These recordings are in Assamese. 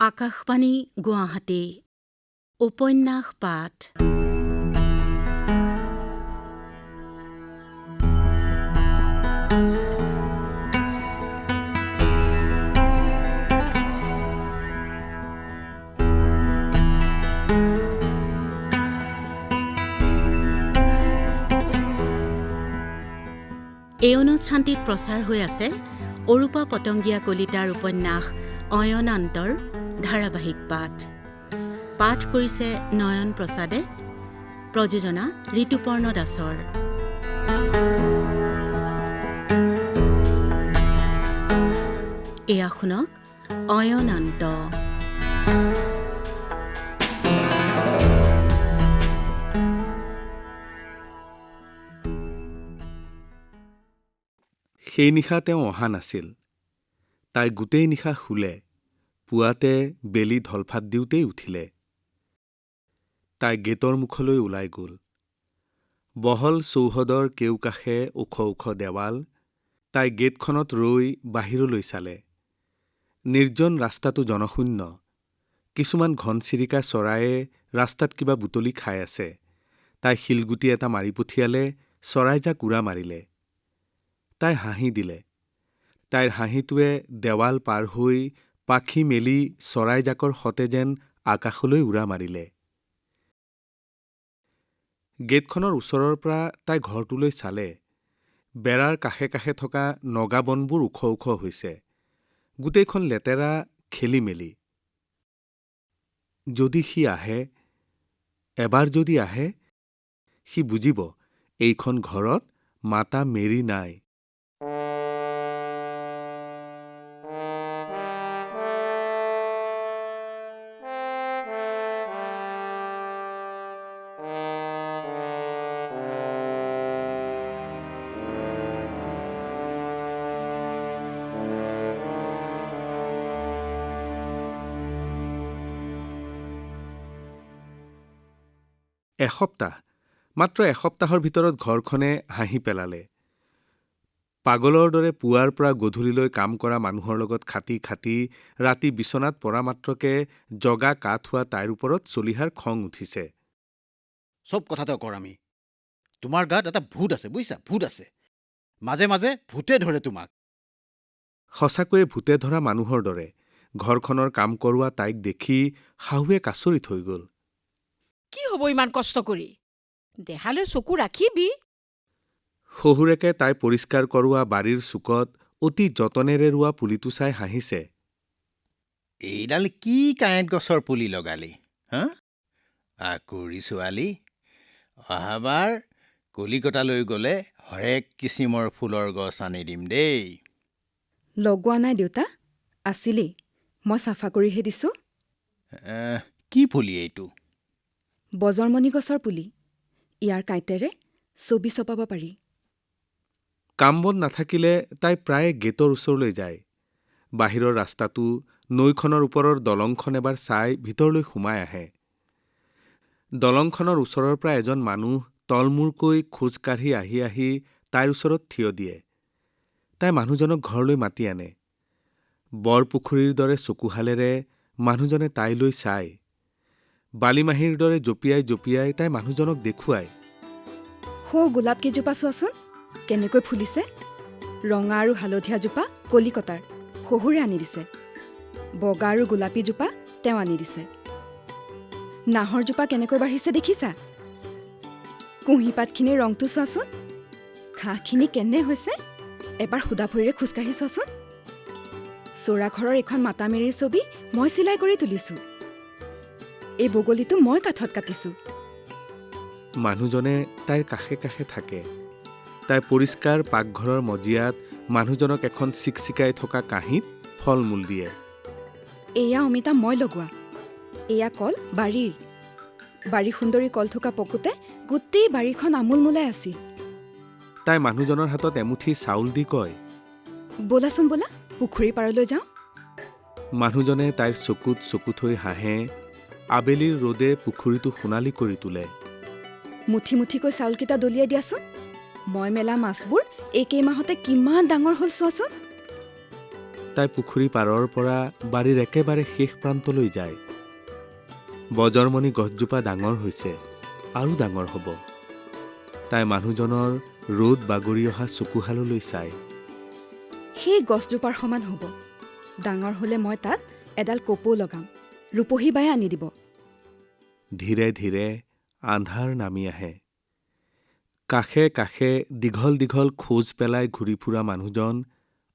আকাশবাণী গুৱাহাটী উপন্যাস পাঠ। এই অনুষ্ঠানটিত প্ৰচাৰ হৈ আছে অৰূপা পতংগীয়া কলিতাৰ উপন্যাস অয়নান্তৰ ধাৰাবাহিক পাঠ। পাঠ কৰিছে নয়ন প্ৰসাদে প্ৰযোজনা ঋতুপৰ্ণ দাসৰ। এয়া শুনক অয়নান্ত। সেই নিশা তেওঁ অহা নাছিল। তাই গোটেই নিশা শুলে। পুৱাতে বেলি ধলফাট দিওঁতেই উঠিলে। তাই গেটৰ মুখলৈ ওলাই গ'ল। বহল চৌহদৰ কেউকাষে ওখ ওখ দেৱাল তাই গেটখনত ৰৈ বাহিৰলৈ চালে। নিৰ্জন ৰাস্তাটো জনশূন্য। কিছুমান ঘনচিৰিকা চৰায়ে ৰাস্তাত কিবা বুটলি খাই আছে। তাই শিলগুটি এটা মাৰি পঠিয়ালে চৰাইজাক উৰা মাৰিলে। তাই হাঁহি দিলে। তাইৰ হাঁহিটোৱে দেৱাল পাৰ হৈ পাখি মেলি চৰাইজাকৰ সতে যেন আকাশলৈ উৰা মাৰিলে। গেটখনৰ ওচৰৰ পৰা তাই ঘৰটোলৈ চালে। বেৰাৰ কাষে কাষে থকা নগা বনবোৰ ওখ ওখ হৈছে। গোটেইখন লেতেৰা খেলি মেলি। যদি সি আহে এবাৰ যদি আহে সি বুজিব এইখন ঘৰত মাতা মেৰি নাই। এসপ্তাহ মাত্ৰ এসপ্তাহৰ ভিতৰত ঘৰখনে হাঁহি পেলালে। পাগলৰ দৰে পুৱাৰ পৰা গধূলিলৈ কাম কৰা মানুহৰ লগত খাটি খাটি ৰাতি বিচনাত পৰা মাত্ৰকে জগা কাঠ হোৱা তাইৰ ওপৰত চলিহাৰ খং উঠিছে। চব কথাতে কৰ আমি। তোমাৰ গাত এটা ভূত আছে বুজিছা? ভূত আছে। মাজে মাজে ভূতে ধৰে তোমাক। সঁচাকৈয়ে ভূতে ধৰা মানুহৰ দৰে ঘৰখনৰ কাম কৰোৱা তাইক দেখি শাহুৱে কাচৰিত হৈ গ'ল। কি হ'ব ইমান কষ্ট কৰি? দেহালৈ চকু ৰাখিবি। শহুৰেকে তাই পৰিষ্কাৰ কৰোৱা বাৰীৰ চুকত অতি যতনেৰে ৰোৱা পুলিটো চাই হাঁহিছে। এইডাল কি কাঁইট গছৰ পুলি লগালি হা? আকুৰি ছোৱালী অহাবাৰ কলিকতালৈ গ'লে হৰেক কিচিমৰ ফুলৰ গছ আনি দিম দেই। লগোৱা নাই দেউতা আছিলেই মই চাফা কৰিহে দিছোঁ। কি পুলি এইটো? বজৰমণি গছৰ পুলি। ইয়াৰ কাঁইটেৰে ছবি ছপাব পাৰি। কাম বন নাথাকিলে তাই প্ৰায়ে গেটৰ ওচৰলৈ যায়। বাহিৰৰ ৰাস্তাটো নৈখনৰ ওপৰৰ দলংখন এবাৰ চাই ভিতৰলৈ সোমাই আহে। দলংখনৰ ওচৰৰ পৰা এজন মানুহ তলমূৰকৈ খোজ কাঢ়ি আহি আহি তাইৰ ওচৰত থিয় দিয়ে। তাই মানুহজনক ঘৰলৈ মাতি আনে। বৰপুখুৰীৰ দৰে চকুহালেৰে মানুহজনে তাইলৈ চায়। বালিমাহীৰ দৰে জঁপিয়াই জঁপিয়াই তাই মানুহজনক দেখুৱায়। সৌ গোলাপ কেইজোপা চোৱাচোন। কেনেকৈ ফুলিছে? ৰঙা আৰু হালধীয়াজোপা কলিকতাৰ। শহুৰে আনি দিছে। বগা আৰু গোলাপীজোপা তেওঁ আনি দিছে। নাহৰজোপা কেনেকৈ বাঢ়িছে দেখিছা? কুঁহিপাতখিনিৰ ৰংটো চোৱাচোন। ঘাঁহখিনি কেনে হৈছে? এবাৰ সুদা ভৰিৰে খোজকাঢ়ি চোৱাচোন। চৌৰাঘৰৰ এখন মাতামেৰিৰ ছবি মই চিলাই কৰি তুলিছোঁ। এই বগলীটো মই কাঠত কাটিছোঁ। মানুহজনে তাইৰ কাষে কাষে থাকে। তাই পৰিষ্কাৰ পাকঘৰৰ মজিয়াত মানুহজনক এখন চিকচিকাই থকা কাঁহীত ফল মূল দিয়ে। এয়া অমিতা মই লগোৱা। এয়া কল বাৰীৰ। বাৰী সুন্দৰী কল থকা পকোতে গোটেই বাৰীখন আমোলমোলাই আছিল। তাই মানুহজনৰ হাতত এমুঠি চাউল দি কয় ব'লাচোন ব'লা পুখুৰীৰ পাৰলৈ যাওঁ? মানুহজনে তাইৰ চকুত চকু থৈ হাঁহে। আবেলিৰ ৰ'দে পুখুৰীটো সোণালী কৰি তোলে। মুঠি মুঠিকৈ চাউলকেইটা দলিয়াই দিয়াচোন। মই মেলা মাছবোৰ এই কেইমাহতে কিমান ডাঙৰ হ'ল চোৱাচোন। তাই পুখুৰী পাৰৰ পৰা বাৰীৰ একেবাৰে শেষ প্ৰান্তলৈ যায়। বজৰমণি গছজোপা ডাঙৰ হৈছে আৰু ডাঙৰ হ'ব। তাই মানুহজনৰ ৰ'দ বাগৰি অহা চকুহাললৈ চায়। সেই গছজোপাৰ সমান হ'ব। ডাঙৰ হ'লে মই তাত এডাল কপৌ লগাম। ৰূপহী বাই আনি দিব। ধীৰে ধীৰে আন্ধাৰ নামি আহে। কাষে কাষে দীঘল দীঘল খোজ পেলাই ঘূৰি ফুৰা মানুহজন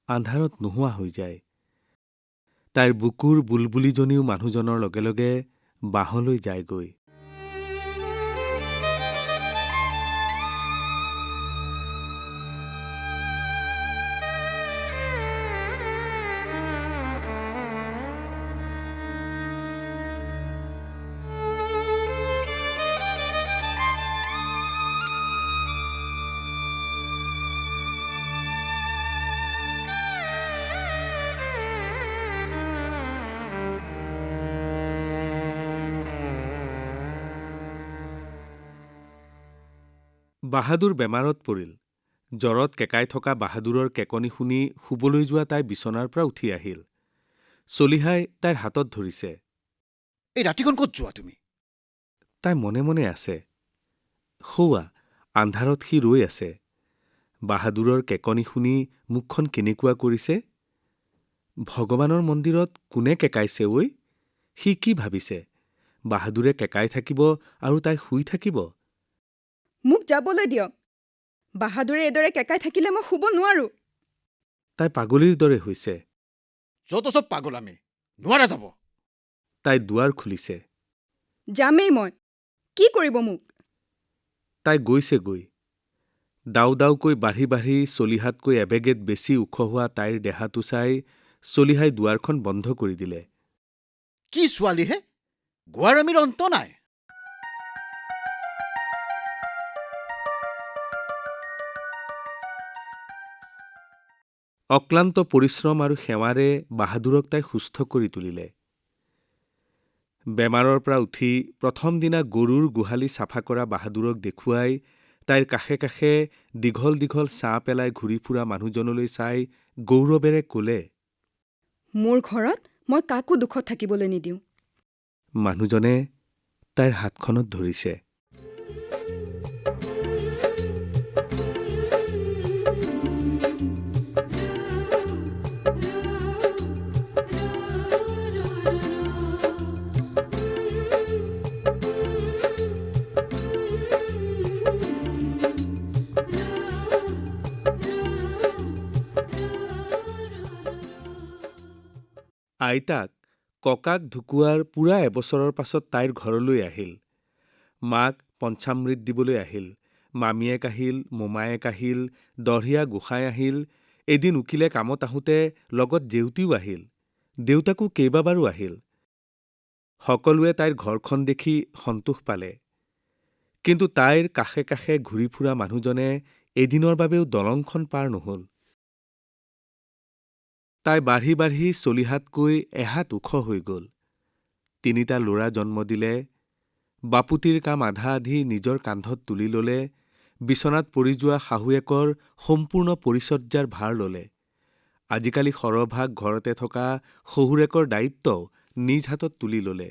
আন্ধাৰত নোহোৱা হৈ যায়। তাইৰ বুকুৰ বুলবুলিজনীও মানুহজনৰ লগে লগে বাঁহলৈ যায়গৈ। বাহাদুৰ বেমাৰত পৰিল। জ্বৰত কেঁকাই থকা বাহাদুৰৰ কেকনি শুনি শুবলৈ যোৱা তাই বিচনাৰ পৰা উঠি আহিল। চলিহাই তাইৰ হাতত ধৰিছে। এই ৰাতিখন ক'ত যোৱা তুমি? তাই মনে মনে আছে। সৌৱা আন্ধাৰত সি ৰৈ আছে। বাহাদুৰৰ কেকনি শুনি মুখখন কেনেকুৱা কৰিছে? ভগৱানৰ মন্দিৰত কোনে কেকাইছে ঐ? সি কি ভাবিছে? বাহাদুৰে কেকাই থাকিব আৰু তাই শুই থাকিব? মোক যাবলৈ দিয়ক। বাহাদুৰে এইদৰে কেঁকাই থাকিলে মই শুব নোৱাৰোঁ। তাই পাগলীৰ দৰে হৈছে। য'ত চব পাগল আমি নোৱাৰা যাব। তাই দুৱাৰ খুলিছে। যামেই মই। কি কৰিব মোক? তাই গৈছেগৈ। দাউ দাউকৈ বাঢ়ি বাঢ়ি চলিহাতকৈ এবেগেত বেছি ওখ হোৱা তাইৰ দেহাটো চাই চলিহাই দুৱাৰখন বন্ধ কৰি দিলে। কি ছোৱালীহে গোৱাৰামীৰ অন্ত নাই। অক্লান্ত পৰিশ্ৰম আৰু সেৱাৰে বাহাদুৰক তাই সুস্থ কৰি তুলিলে। বেমাৰৰ পৰা উঠি প্ৰথম দিনা গৰুৰ গোহালি চাফা কৰা বাহাদুৰক দেখুৱাই তাইৰ কাষে কাষে দীঘল দীঘল ছাঁ পেলাই ঘূৰি ফুৰা মানুহজনলৈ চাই গৌৰৱেৰে কলে মোৰ ঘৰত মই কাকো দুখত থাকিবলৈ নিদিওঁ। মানুহজনে তাইৰ হাতখনত ধৰিছে। আইতাক ককাক ঢুকুৱাৰ পুৰা এবছৰৰ পাছত তাইৰ ঘৰলৈ আহিল। মাক পঞ্চামৃত দিবলৈ আহিল। মামীয়েক আহিল মোমায়েক আহিল দঢ়িয়া গোসাঁই আহিল। এদিন উকিলে কামত আহোঁতে লগত জেউতীও আহিল। দেউতাকো কেইবাবাৰো আহিল। সকলোৱে তাইৰ ঘৰখন দেখি সন্তোষ পালে। কিন্তু তাইৰ কাষে কাষে ঘূৰি ফুৰা মানুহজনে এদিনৰ বাবেও দলংখন পাৰ নহল। তাই বাঢ়ি বাঢ়ি চলিহাতকৈ এহাত ওখ হৈ গল। তিনিটা ল'ৰা জন্ম দিলে বাপুতিৰ কাম আধা আধি নিজৰ কান্ধত তুলি ললে বিচনাত পৰি যোৱা শাহুৱেকৰ সম্পূৰ্ণ পৰিচৰ্যাৰ ভাৰ ললে। আজিকালি সৰহভাগ ঘৰতে থকা শহুৰেকৰ দায়িত্বও নিজ হাতত তুলি ললে।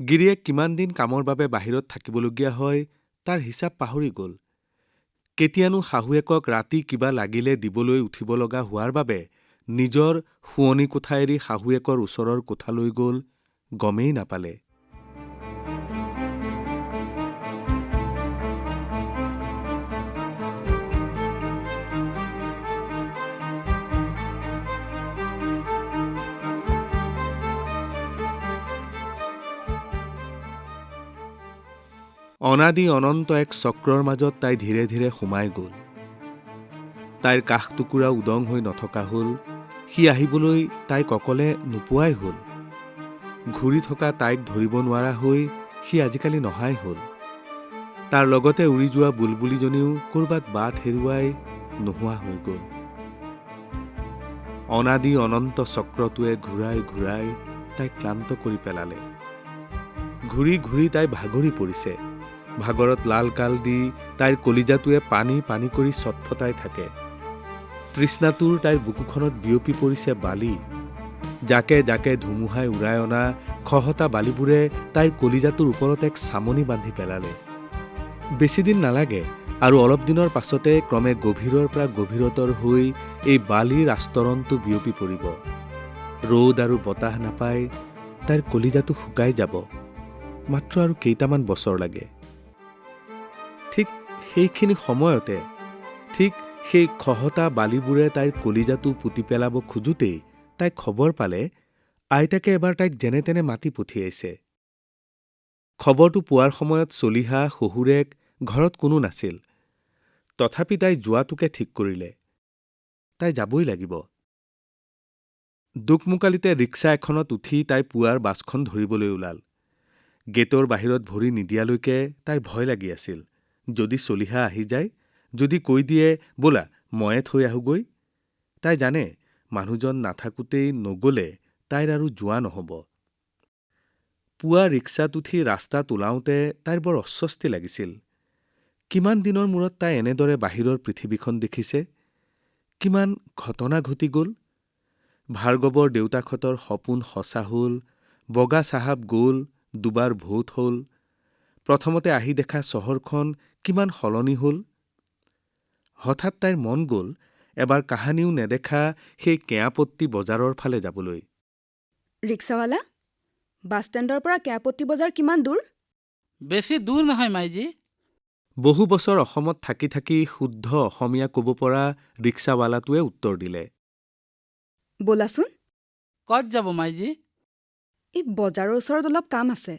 গিৰিয়েক কিমান দিন কামৰ বাবে বাহিৰত থাকিবলগীয়া হয় তাৰ হিচাপ পাহৰি গল। কেতিয়ানো শাহুৱেকক ৰাতি কিবা লাগিলে দিবলৈ উঠিব লগা হোৱাৰ বাবে নিজৰ শোৱনি কোঠা এৰি শাহুৱেকৰ ওচৰৰ কোঠালৈ গল গমেই নাপালে। অনাদি অনন্ত এক চক্ৰৰ মাজত তাই ধীৰে ধীৰে সোমাই গল। তাইৰ কাষ টুকুৰা উদং হৈ নথকা হল। সি আহিবলৈ তাইক অকলে নোপোৱাই হল। ঘূৰি থকা তাইক ধৰিব নোৱাৰা হৈ সি আজিকালি নহাই হল। তাৰ লগতে উৰি যোৱা বুলবুলিজনীও ক'ৰবাত বাট হেৰুৱাই নোহোৱা হৈ গল। অনাদি অনন্ত চক্ৰটোৱে ঘূৰাই ঘূৰাই তাইক ক্লান্ত কৰি পেলালে। ঘূৰি ঘূৰি তাই ভাগৰি পৰিছে। ভাগৰত লাল কাল দি তাইৰ কলিজাটোৱে পানী পানী কৰি চটফটাই থাকে। তৃষ্ণাটোৰ তাইৰ বুকুখনত বিয়পি পৰিছে বালি। জাকে জাকে ধুমুহাই উৰাই অনা খহটা বালিবোৰে তাইৰ কলিজাটোৰ ওপৰত এক চামনি বান্ধি পেলালে। বেছিদিন নালাগে আৰু অলপ দিনৰ পাছতে ক্ৰমে গভীৰৰ পৰা গভীৰতৰ হৈ এই বালিৰ আস্তৰণটো বিয়পি পৰিব। ৰ'দ আৰু বতাহ নাপাই তাইৰ কলিজাটো শুকাই যাব। মাত্ৰ আৰু কেইটামান বছৰ লাগে। ঠিক সেইখিনি সময়তে, ঠিক সেই খহটা বালিবোৰে তাইৰ কলিজাটো পুতি পেলাব খোজোতেই তাই খবৰ পালে আইতাকে এবাৰ তাইক যেনে তেনে মাতি পঠিয়াইছে। খবৰটো পোৱাৰ সময়ত চলিহা শহুৰেক ঘৰত কোনো নাছিল। তথাপি তাই যোৱাটোকে ঠিক কৰিলে। তাই যাবই লাগিব। দোকমোকালিতে ৰিক্সা এখনত উঠি তাই পুৱাৰ বাছখন ধৰিবলৈ ওলাল। গেটৰ বাহিৰত ভৰি নিদিয়ালৈকে তাইৰ ভয় লাগি আছিল। যদি চলিহা আহি যায় যদি কৈ দিয়ে বোলা ময়ে থৈ আহোগৈ? তাই জানে মানুহজন নাথাকোঁতেই নগ'লে তাইৰ আৰু যোৱা নহ'ব। পুৱা ৰিক্সাত উঠি ৰাস্তাত ওলাওঁতে তাইৰ বৰ অস্বস্তি লাগিছিল। কিমান দিনৰ মূৰত তাই এনেদৰে বাহিৰৰ পৃথিৱীখন দেখিছে? কিমান ঘটনা ঘটি গ'ল? ভাৰ্গৱৰ দেউতাকহঁতৰ সপোন সঁচা হ'ল বগা চাহাব গ'ল দুবাৰ ভোট হ'ল। প্ৰথমতে আহি দেখা চহৰখন কিমান সলনি হ'ল। হঠাৎ তাইৰ মন গ'ল এবাৰ কাহানিও নেদেখা সেই কেয়াপত্তি বজাৰৰ ফালে যাবলৈ। ৰিক্সাৱালা বাছ ষ্টেণ্ডৰ পৰা কেয়াপত্তি বজাৰ কিমান দূৰ? বেছি দূৰ নহয় মাইজী। বহু বছৰ অসমত থাকি থাকি শুদ্ধ অসমীয়া ক'ব পৰা ৰিক্সাৱালাটোৱে উত্তৰ দিলে। ব'লাচোন। ক'ত যাব মাইজী? এই বজাৰৰ ওচৰত অলপ কাম আছে।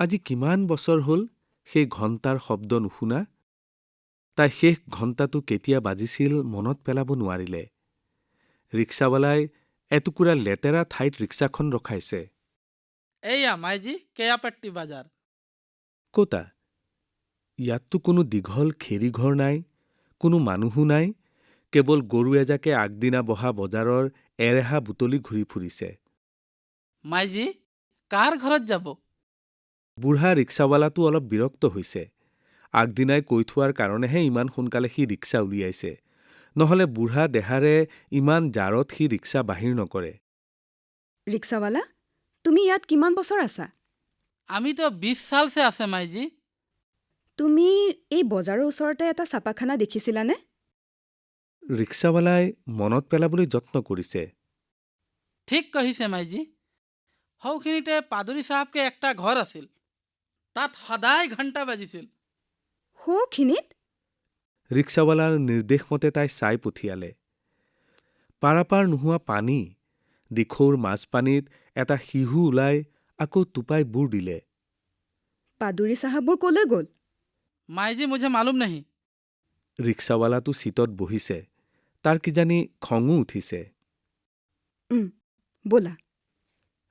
আজি কিমান বছৰ হ'ল সেই ঘণ্টাৰ শব্দ নুশুনা? তাই শেষ ঘণ্টাটো কেতিয়া বাজিছিল মনত পেলাব নোৱাৰিলে। ৰিক্সাৱালাই এটুকুৰা লেতেৰা ঠাইত ৰিক্সাখন ৰখাইছে। এইয়া মাইজী কেয়াপেট্টি বাজাৰ? কতা? ইয়াততো কোনো দীঘল খেৰীঘৰ নাই কোনো মানুহো নাই কেৱল গৰু এজাকে আগদিনা বহা বজাৰৰ এৰেহা বুটলি ঘূৰি ফুৰিছে। মাইজী কাৰ ঘৰত যাব? বুঢ়া ৰিক্সাৱালাটো অলপ বিৰক্ত হৈছে। আগদিনাই কৈ থোৱাৰ কাৰণেহে ইমান সোনকালে সি ৰিক্সা উলিয়াইছে। নহলে বুঢ়া দেহাৰে ইমান জাৰত সি ৰিক্সা বাহিৰ নকৰে। ৰিক্সাৱালা তুমি ইয়াত কিমান বছৰ আছা? আমিতো বিছ চালছে আছে মাইজী। তুমি এই বজাৰৰ ওচৰতে এটা ছাপাখানা দেখিছিলানে? ৰিক্সাৱালাই মনত পেলাবলৈ যত্ন কৰিছে। ঠিক কহিছে মাইজী। সৌখিনিতে পাদুৰী চাহাবকে একটা ঘৰ আছিল। তাত সদায় ঘণ্টা বাজিছিল। সৌখিনিত ৰিক্সাৱালাৰ নিৰ্দেশমতে তাই চাই পঠিয়ালে। পাৰাপাৰ নোহোৱা পানী দিখৌৰ মাজপানীত এটা শিহু ওলাই আকৌ টোপাই বুৰ দিলে। পাদুৰী চাহাববোৰ কলৈ গ'ল? মাইজী মুঝে মালুম নাহি। ৰিক্সাৱালাটো চিটত বহিছে। তাৰ কিজানি খঙো উঠিছে। ব'লা।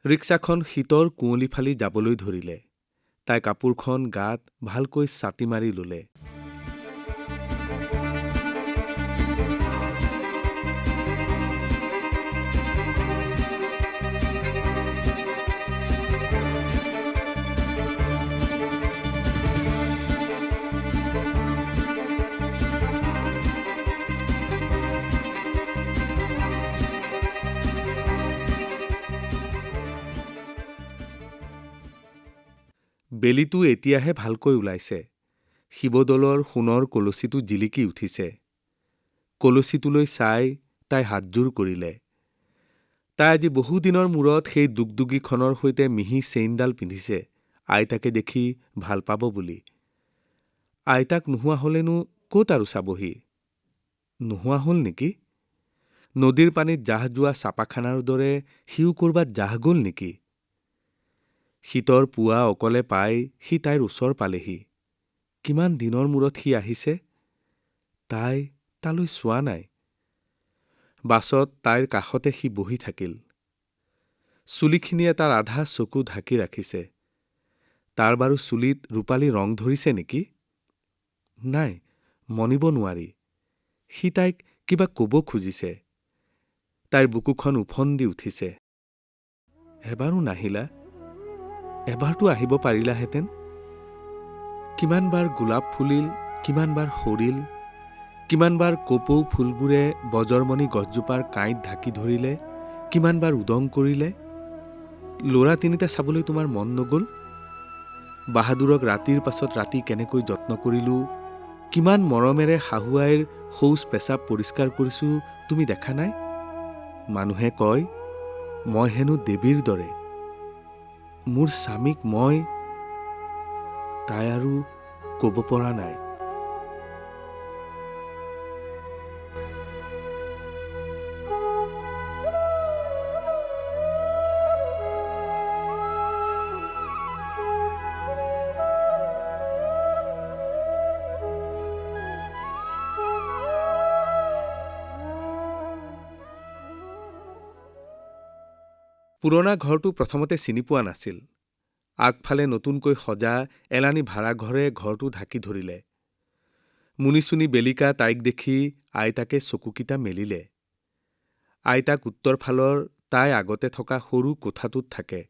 ৰিক্সাখন শীতৰ কুঁৱলী ফালি যাবলৈ ধৰিলে। তাই কাপোৰখন গাত ভালকৈ ছাটি মাৰি ল'লে। বেলিটো এতিয়াহে ভালকৈ ওলাইছে। শিৱদৌলৰ সোণৰ কলচীটো জিলিকি উঠিছে। কলচীটোলৈ চাই তাই হাতযোৰ কৰিলে। তাই আজি বহুদিনৰ মূৰত সেই দুগদুগীখনৰ সৈতে মিহি চেইনডাল পিন্ধিছে। আইতাকে দেখি ভাল পাব বুলি। আইতাক নোহোৱা হলেনো ক'ত আৰু চাবহি? নোহোৱা হ'ল নেকি? নদীৰ পানীত জাহ যোৱা চাপাখানাৰ দৰে সিও ক'ৰবাত জাহ গ'ল নেকি? শীতৰ পুৱা অকলে পাই সি তাইৰ ওচৰ পালেহি। কিমান দিনৰ মূৰত সি আহিছে? তাই তালৈ চোৱা নাই। বাছত তাইৰ কাষতে সি বহি থাকিল। চুলিখিনিয়ে তাৰ আধা চকু ঢাকি ৰাখিছে। তাৰ বাৰু চুলিত ৰূপালী ৰং ধৰিছে নেকি? নাই মনিব নোৱাৰি। সি তাইক কিবা ক'ব খুজিছে। তাইৰ বুকুখন ওফন্দি উঠিছে। এবাৰো নাহিলা? এবাৰতো আহিব পাৰিলাহেঁতেন? কিমানবাৰ গোলাপ ফুলিল, কিমানবাৰ সৰিল, কিমানবাৰ কপৌ ফুলবোৰে বজৰমণি গছজোপাৰ কাঁইত ঢাকি ধৰিলে, কিমানবাৰ উদং কৰিলে? ল'ৰা তিনিটা চাবলৈ তোমাৰ মন নগ'ল? বাহাদুৰক ৰাতিৰ পাছত ৰাতি কেনেকৈ যত্ন কৰিলোঁ? কিমান মৰমেৰে শাহু আইৰ শৌচ পেচাব পৰিষ্কাৰ কৰিছোঁ তুমি দেখা নাই? মানুহে কয়, মই হেনো দেৱীৰ দৰে। মোৰ স্বামীক মই তাই আৰু ক'ব পৰা নাই। পুৰণা ঘৰটো প্ৰথমতে চিনি পোৱা নাছিল। আগফালে নতুনকৈ সজা এলানি ভাড়াঘৰে ঘৰটো ঢাকি ধৰিলে। মুনিচুনি বেলিকা তাইক দেখি আইতাকে চকুকেইটা মেলিলে। আইতাক উত্তৰ ফালৰ তাই আগতে থকা সৰু কোঠাটোত থাকে।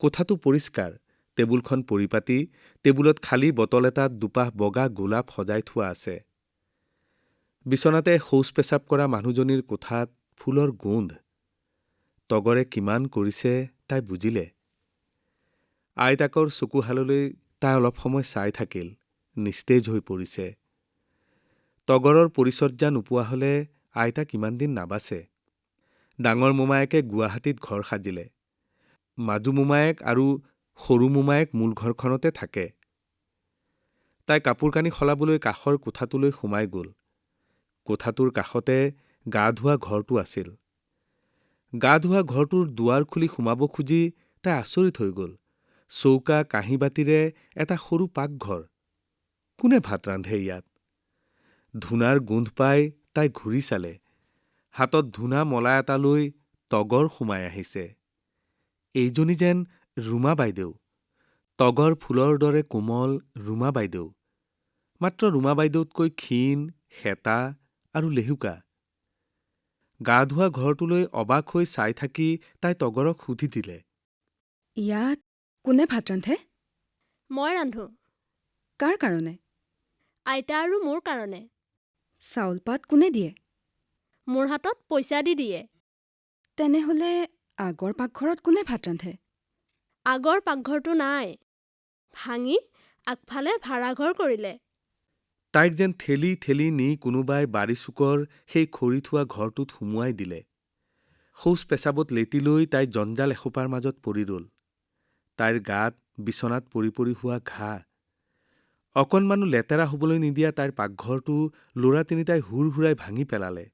কোঠাটো পৰিষ্কাৰ টেবুলখন পৰিপাটি টেবুলত খালী বটল এটাত দুপাহ বগা গোলাপ সজাই থোৱা আছে। বিচনাতে শৌচ পেচাব কৰা মানুহজনীৰ কোঠাত ফুলৰ গোন্ধ। তগৰে কিমান কৰিছে তাই বুজিলে। আইতাকৰ চকুহাললৈ তাই অলপ সময় চাই থাকিল নিস্তেজ হৈ পৰিছে। তগৰৰ পৰিচৰ্যা নোপোৱা হলে আইতা কিমান দিন নাবাচে। ডাঙৰ মোমায়েকে গুৱাহাটীত ঘৰ সাজিলে। মাজু মোমায়েক আৰু সৰু মোমায়েক মূল ঘৰখনতে থাকে। তাই কাপোৰ কানি সলাবলৈ কাষৰ কোঠাটোলৈ সোমাই গ'ল। কোঠাটোৰ কাষতে গা ধোৱা ঘৰটো আছিল। গা ধোৱা ঘৰটোৰ দুৱাৰ খুলি সোমাব খুজি তাই আচৰিত হৈ গ'ল। চৌকা কাঁহী বাতিৰে এটা সৰু পাকঘৰ। কোনে ভাত ৰান্ধে ইয়াত? ধূনাৰ গোন্ধ পাই তাই ঘূৰি চালে। হাতত ধূনা মলা এটা লৈ তগৰ সোমাই আহিছে। এইজনী যেন ৰুমা বাইদেউ। তগৰ ফুলৰ দৰে কোমল ৰুমা বাইদেউ। মাত্ৰ ৰুমা বাইদেউতকৈ ক্ষীণ শেঁতা আৰু লেহুকা। গা ধোৱা ঘৰটোলৈ অবাক হৈ চাই থাকি তাই তগৰক সুধি দিলে। ইয়াত কোনে ভাত ৰান্ধে? মই ৰান্ধো। কাৰ কাৰণে? আইতা আৰু মোৰ কাৰণে। চাউল পাত কোনে দিয়ে? মোৰ হাতত পইচা দি দিয়ে। তেনেহ'লে আগৰ পাকঘৰত কোনে ভাত ৰান্ধে? আগৰ পাকঘৰটো নাই। ভাঙি আগফালে ভাড়াঘৰ কৰিলে। তাইক যেন ঠেলি ঠেলি নি কোনোবাই বাৰী চুকৰ সেই খৰি থোৱা ঘৰটোত সুমুৱাই দিলে। শৌচ পেচাবত লেটি লৈ তাই জঞ্জাল এসোপাৰ মাজত পৰি ৰল। তাইৰ গাত বিচনাত পৰি পৰি হোৱা ঘাঁ। অকণমানো লেতেৰা হবলৈ নিদিয়া তাইৰ পাকঘৰটো ল'ৰা তিনিটাই হুৰ হুৰাই ভাঙি পেলালে।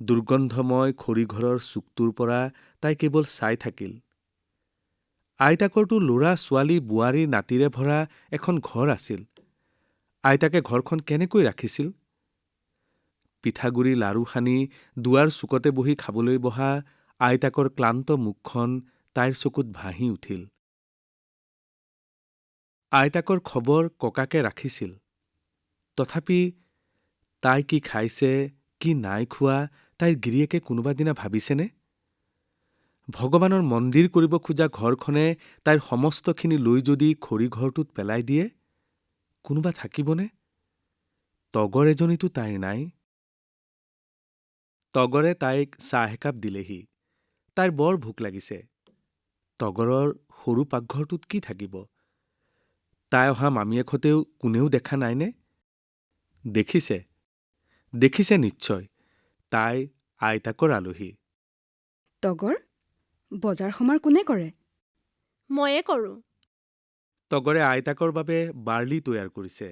দুৰ্গন্ধময় খৰিঘৰৰ চুকটোৰ পৰা তাই কেৱল চাই থাকিল। আইতাকৰতো ল'ৰা ছোৱালী বোৱাৰী নাতিৰে ভৰা এখন ঘৰ আছিল। আইতাকে ঘৰখন কেনেকৈ ৰাখিছিল? পিঠাগুৰি লাৰু সানি দুৱাৰ চুকতে বহি খাবলৈ বহা আইতাকৰ ক্লান্ত মুখখন তাইৰ চকুত ভাঁহি উঠিল। আইতাকৰ খবৰ ককাকে ৰাখিছিল। তথাপি তাই কি খাইছে কি নাই খোৱা তাইৰ গিৰিয়েকে কোনোবা দিনা ভাবিছেনে? ভগৱানৰ মন্দিৰ কৰিব খোজা ঘৰখনে তাইৰ সমস্তখিনি লৈ যদি খৰিঘৰটোত পেলাই দিয়ে কোনোবা থাকিবনে? তগৰ এজনীতো তাইৰ নাই। তগৰে তাইক চাহ একাপ দিলেহি। তাইৰ বৰ ভোক লাগিছে। তগৰৰ সৰু পাকঘৰটোত কি থাকিব? তাই অহা মামীয়েকহঁতেও কোনেও দেখা নাইনে? দেখিছে। দেখিছে নিশ্চয়। তাই আইতাকৰ আলহী। তগৰ বজাৰ সমাৰ কোনে কৰে? ময়ে কৰোঁ। তগৰে আইতাকৰ বাবে বাৰ্লি তৈয়াৰ কৰিছে।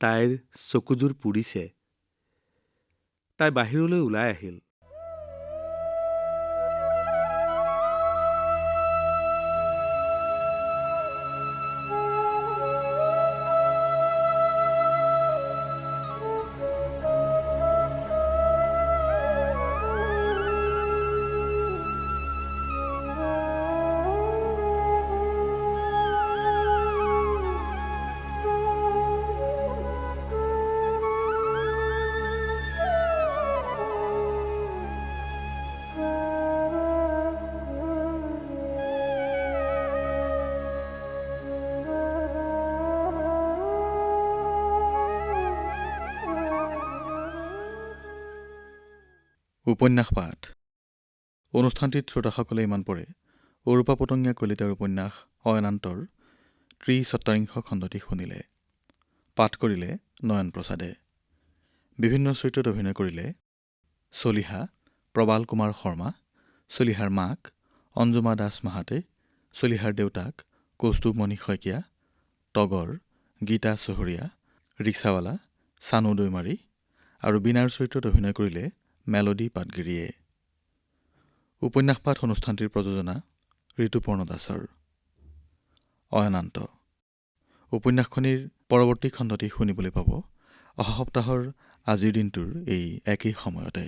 তাইৰ চকুযোৰ পুৰিছে। তাই বাহিৰলৈ ওলাই আহিল। উপন্যাস পাঠ অনুষ্ঠানটিত শ্ৰোতাসকলে ইমান পৰে অৰূপা পতংগীয়া কলিতাৰ উপন্যাস অয়নান্তৰ ত্ৰি ছত্তাৰিংশ খণ্ডটি শুনিলে। পাঠ কৰিলে নয়ন প্ৰসাদে। বিভিন্ন চৰিত্ৰত অভিনয় কৰিলে চলিহা প্ৰবাল কুমাৰ শৰ্মা চলিহাৰ মাক অঞ্জুমা দাস মাহাতে চলিহাৰ দেউতাক কৌস্তুভমণি শইকীয়া তগৰ গীতা চহৰীয়া ৰিক্সাৱালা চানু দৈমাৰী আৰু বীণাৰ চৰিত্ৰত অভিনয় কৰিলে মেলডী পাটগিৰিয়ে। উপন্যাস পাঠ অনুষ্ঠানটিৰ প্ৰযোজনা ঋতুপৰ্ণ দাসৰ। অয়নান্ত। উপন্যাসখনিৰ পৰৱৰ্তী খণ্ডটি শুনিবলৈ পাব। অহা সপ্তাহৰ আজিৰ দিনটোৰ এই একেই সময়তে।